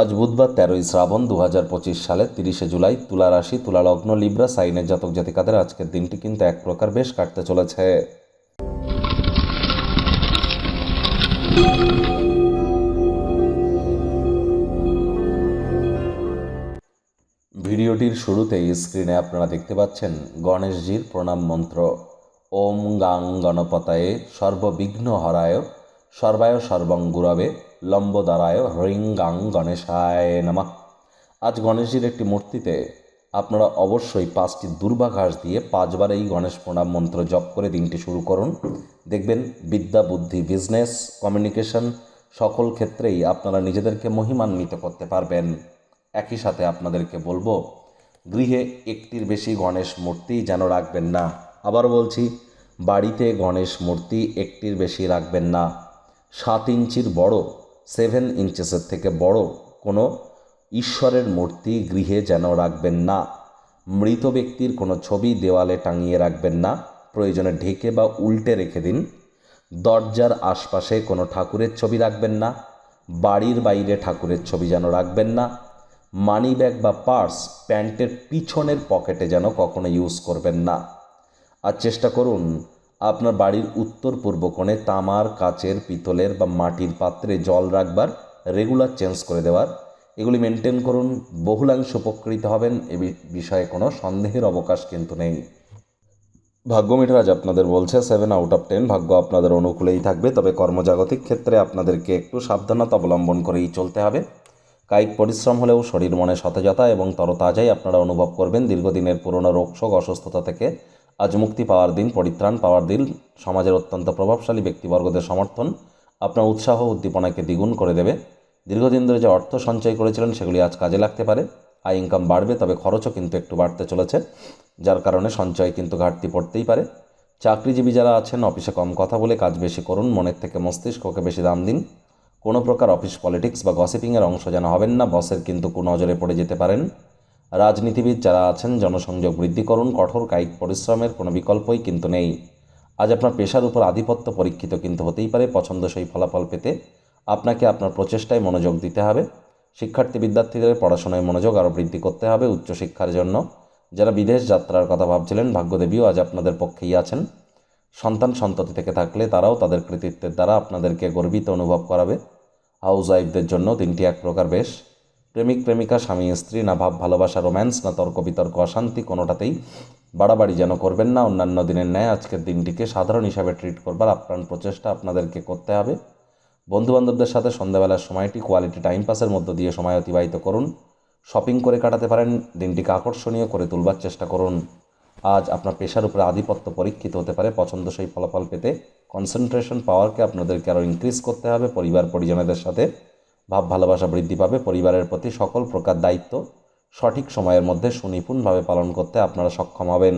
আজ বুধবার তেরোই শ্রাবণ দু হাজার পঁচিশ সালের তিরিশে জুলাই তুলা রাশি, তুলা লগ্ন, লিব্রা, সাইনের জাতক জাতিকাদের আজকের দিনটি কিন্তু এক প্রকার বেশ কাটতে চলেছে। ভিডিওটির শুরুতেই স্ক্রিনে আপনারা দেখতে পাচ্ছেন গণেশজির প্রণাম মন্ত্র। ওম গাং গণপতায়ে সর্ববিঘ্ন হরায় সর্বায় সর্বং লম্বদারায় হ্রিং গাং গণেশায় নামা। আজ গণেশজির একটি মূর্তিতে আপনারা অবশ্যই পাঁচটি দুর্বাঘাস দিয়ে পাঁচবার এই গণেশ প্রণাম মন্ত্র জপ করে দিনটি শুরু করুন। দেখবেন বিদ্যা, বুদ্ধি বিজনেস কমিউনিকেশন সকল ক্ষেত্রেই আপনারা নিজেদেরকে মহিমান্বিত করতে পারবেন। একই সাথে আপনাদেরকে বলব, গৃহে একটির বেশি গণেশ মূর্তি যেন রাখবেন না। আবার বলছি, বাড়িতে গণেশ মূর্তি একটির বেশি রাখবেন না। সাত ইঞ্চির বড় সেভেন ইঞ্চেসের থেকে বড় কোনো ঈশ্বরের মূর্তি গৃহে যেন রাখবেন না। মৃত ব্যক্তির কোনো ছবি দেওয়ালে টাঙিয়ে রাখবেন না। প্রয়োজনে ঢেকে বা উল্টে রেখে দিন। দরজার আশপাশে কোনো ঠাকুরের ছবি রাখবেন না। বাড়ির বাইরে ঠাকুরের ছবি যেন রাখবেন না। মানি ব্যাগ বা পার্স প্যান্টের পিছনের পকেটে যেন কখনো ইউজ করবেন না। আর চেষ্টা করুন আপনার বাড়ির উত্তর পূর্ব কোণে তামার, কাচের, পিতলের বা মাটির পাত্রে জল রাখবার রেগুলার চেঞ্জ করে দেওয়ার। এগুলি মেনটেন করুন, বহুলাংশ উপকৃত হবেন, এ বিষয়ে কোনো সন্দেহের অবকাশ কিন্তু নেই। ভাগ্য মিটার আজ আপনাদের বলছে সেভেন আউট অফ টেন ভাগ্য আপনাদের অনুকূলেই থাকবে, তবে কর্মজাগতিক ক্ষেত্রে আপনাদেরকে একটু সাবধানতা অবলম্বন করেই চলতে হবে। কায়িক পরিশ্রম হলেও শরীর মনে সতেজতা এবং তরতাজাই আপনারা অনুভব করবেন। দীর্ঘদিনের পুরনো রোগশোক অসুস্থতা থেকে আজ মুক্তি পাওয়ার দিন, পরিত্রাণ পাওয়ার দিন, সমাজের অত্যন্ত প্রভাবশালী ব্যক্তিবর্গদের সমর্থন আপনার উৎসাহ উদ্দীপনাকে দ্বিগুণ করে দেবে। দীর্ঘদিন ধরে যে অর্থ সঞ্চয় করেছিলেন, সেগুলি আজ কাজে লাগতে পারে। আয় ইনকাম বাড়বে, তবে খরচও কিন্তু একটু বাড়তে চলেছে, যার কারণে সঞ্চয় কিন্তু ঘাটতি পড়তেই পারে। চাকরিজীবী যারা আছেন, অফিসে কম কথা বলে কাজ বেশি করুন, মনের থেকে মস্তিষ্ককে বেশি দাম দিন। কোনো প্রকার অফিস পলিটিক্স বা গসিপিংয়ের অংশ যেন হবেন না, বসের কিন্তু কুনজরে পড়ে যেতে পারেন। রাজনীতিবিদ যারা আছেন, জনসংযোগ বৃদ্ধি করুন, কঠোর কায়িক পরিশ্রমের কোনো বিকল্পই কিন্তু নেই। আজ আপনার পেশার উপর আধিপত্য পরীক্ষিত কিন্তু হতেই পারে, পছন্দসই ফলাফল পেতে আপনাকে আপনার প্রচেষ্টায় মনোযোগ দিতে হবে। শিক্ষার্থী বিদ্যার্থীদের পড়াশোনায় মনোযোগ আরও বৃদ্ধি করতে হবে উচ্চশিক্ষার জন্য। যারা বিদেশ যাত্রার কথা ভাবছিলেন, ভাগ্যদেবীও আজ আপনাদের পক্ষেই আছেন। সন্তান সন্ততি থেকে থাকলে তারাও তাদের কৃতিত্বের দ্বারা আপনাদেরকে গর্বিত অনুভব করাবে। হাউস ওয়াইফদের জন্য দিনটি এক প্রকার বেশ। প্রেমিক, প্রেমিকা, স্বামী, স্ত্রী, না ভাব, ভালোবাসা, রোম্যান্স, না তর্ক, বিতর্ক, অশান্তি, কোনোটাতেই বাড়াবাড়ি যেন করবেন না। অন্যান্য দিনের ন্যায় আজকের দিনটিকে সাধারণ হিসাবে ট্রিট করবার আপ্রাণ প্রচেষ্টা আপনাদেরকে করতে হবে। বন্ধুবান্ধবদের সাথে সন্ধ্যাবেলার সময়টি কোয়ালিটি টাইম পাসের মধ্য দিয়ে সময় অতিবাহিত করুন। শপিং করে কাটাতে পারেন, দিনটিকে আকর্ষণীয় করে তুলবার চেষ্টা করুন। আজ আপনার পেশার উপরে আধিপত্য পরীক্ষিত হতে পারে, পছন্দসই ফলাফল পেতে কনসেন্ট্রেশন পাওয়ারকে আপনাদেরকে আরও ইনক্রিজ করতে হবে। পরিবার, পরিজনদের সাথে ভাব ভালোবাসা বৃদ্ধি পাবে, পরিবারের প্রতি সকল প্রকার দায়িত্ব সঠিক সময়ের মধ্যে সুনিপুণভাবে পালন করতে আপনারা সক্ষম হবেন।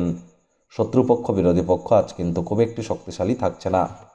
শত্রুপক্ষ, বিরোধী পক্ষ আজ কিন্তু খুব একটি শক্তিশালী থাকছে না।